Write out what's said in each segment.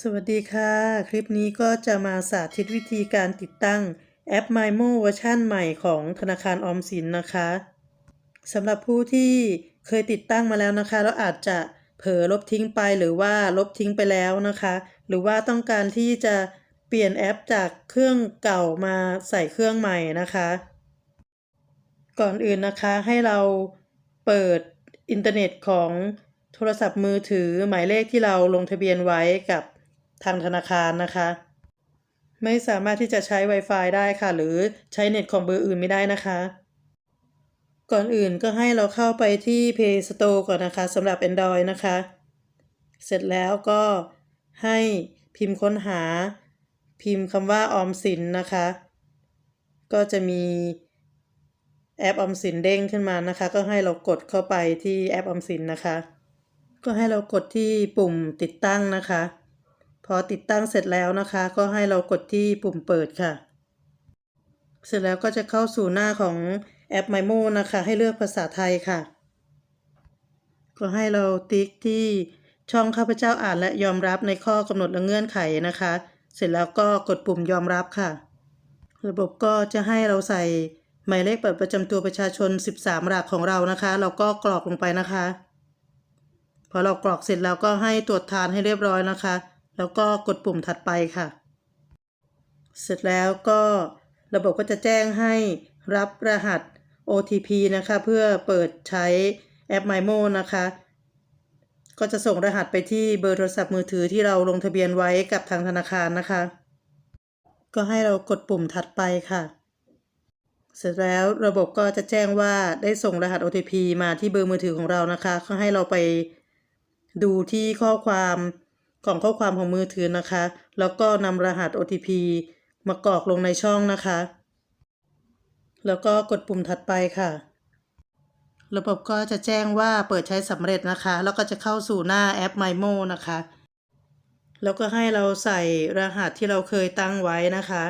สวัสดีค่ะ คลิปนี้ก็จะมาสาธิตวิธีการติดตั้งแอป MyMo เวอร์ชันใหม่ของธนาคารออมสินนะคะสำหรับผู้ที่เคยติดตั้งมาแล้วนะคะ แล้วอาจจะเผลอลบทิ้งไปหรือว่าลบทิ้งไปแล้วนะคะ หรือว่าต้องการที่จะเปลี่ยนแอปจากเครื่องเก่ามาใส่เครื่องใหม่นะคะ ก่อนอื่นนะคะให้เราเปิดอินเทอร์เน็ตของโทรศัพท์มือถือหมายเลขที่เราลงทะเบียนไว้กับ ทางธนาคารนะคะ ไม่สามารถที่จะใช้ Wi-Fi ได้ค่ะ หรือใช้เน็ตของเบอร์อื่นไม่ได้นะคะ ก่อนอื่นก็ให้เราเข้าไปที่ Play Store ก่อนนะคะสำหรับ Android นะคะ เสร็จแล้วก็ให้พิมพ์ค้นหา พิมพ์คำว่าออมสินนะคะ ก็จะมีแอปออมสินเด้งขึ้นมานะคะ ก็ให้เรากดเข้าไปที่แอปออมสินนะคะ ก็ให้เรากดที่ปุ่มติดตั้งนะคะ อติดตั้งเสร็จแล้วนะคะ ก็ให้เรากดที่ปุ่มเปิดค่ะ เสร็จแล้วก็จะเข้าสู่หน้าของแอป MyMo นะคะ ให้เลือกภาษาไทยค่ะ ก็ให้เราติ๊กที่ช่องข้าพเจ้าอ่านและยอมรับในข้อกำหนดและเงื่อนไขนะคะ เสร็จแล้วก็กดปุ่มยอมรับค่ะ ระบบก็จะให้เราใส่หมายเลขบัตรประจำตัวประชาชน 13 หลักของเรานะคะ เราก็กรอกลงไปนะคะ พอเรากรอกเสร็จแล้วก็ให้ตรวจทานให้เรียบร้อยนะคะ แล้วก็กดปุ่มถัดไปค่ะ เสร็จแล้วก็ระบบก็จะแจ้งให้รับรหัส OTP นะคะ เพื่อเปิดใช้แอป MyMo นะคะ ก็จะส่งรหัสไปที่เบอร์โทรศัพท์มือถือที่เราลงทะเบียนไว้กับทางธนาคารนะคะ ก็ให้เรากดปุ่มถัดไปค่ะ เสร็จแล้วระบบก็จะแจ้งว่าได้ส่งรหัส OTP มาที่เบอร์มือถือของเรานะคะ ก็ให้เราไปดูที่ข้อความ กล่องข้อความของมือถือนะคะ แล้วก็นำรหัส OTP มากรอกลงในช่องนะคะ แล้วก็กดปุ่มถัดไปค่ะ ระบบก็จะแจ้งว่าเปิดใช้สำเร็จนะคะ แล้วก็จะเข้าสู่หน้าแอป MyMo นะคะ แล้วก็ให้เราใส่รหัสที่เราเคยตั้งไว้นะคะ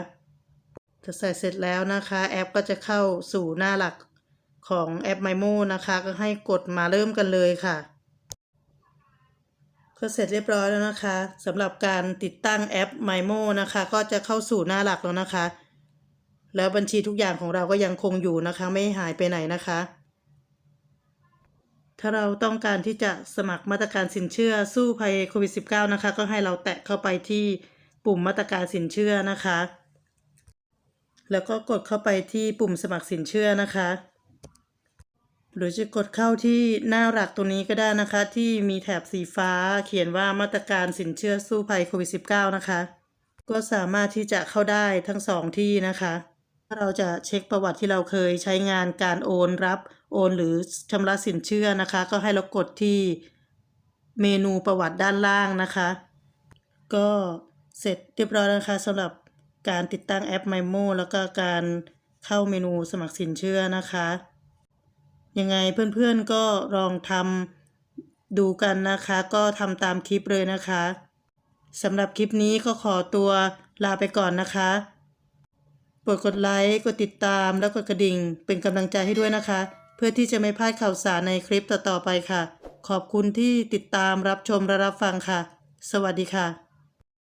จะใส่เสร็จแล้วนะคะ แอปก็จะเข้าสู่หน้าหลักของแอป MyMo นะคะ ก็ให้กดมาเริ่มกันเลยค่ะ ก็เสร็จเรียบร้อยแล้วนะคะสำหรับการติดตั้งแอป MyMo นะคะ ก็จะเข้าสู่หน้าหลักแล้วนะคะ แล้วบัญชีทุกอย่างของเราก็ยังคงอยู่นะคะ ไม่หายไปไหนนะคะ ถ้าเราต้องการที่จะสมัครมาตรการสินเชื่อสู้ภัยโควิด -19 นะคะ ก็ให้เราแตะเข้าไปที่ปุ่มมาตรการสินเชื่อนะคะ แล้วก็กดเข้าไปที่ปุ่มสมัครสินเชื่อนะคะ รือจะกดเข้าที่หน้าหลักตรงนี้ก็ได้นะคะ ที่มีแถบสีฟ้าเขียนว่ามาตรการสินเชื่อสู้ภัยโควิด -19 นะคะ ก็สามารถที่จะเข้าได้ทั้งสองที่นะคะถ้าเราจะเช็คประวัติที่เราเคยใช้งานการโอนรับโอนหรือชำระสินเชื่อนะคะ ก็ให้เรากดที่เมนูประวัติด้านล่างนะคะ ก็เสร็จเรียบร้อยนะคะสำหรับการติดตั้งแอป MyMo แล้วก็การเข้าเมนูสมัครสินเชื่อนะคะ ยังไงเพื่อนๆก็ลองทำดูกันนะคะ ก็ทำตามคลิปเลยนะคะสำหรับคลิปนี้ก็ขอตัวลาไปก่อนนะคะโปรดกดไลค์กดติดตามแล้วกดกระดิ่ง เป็นกำลังใจให้ด้วยนะคะ เพื่อที่จะไม่พลาดข่าวสารในคลิปต่อๆไปค่ะ ขอบคุณที่ติดตามรับชมและรับฟังค่ะ สวัสดีค่ะ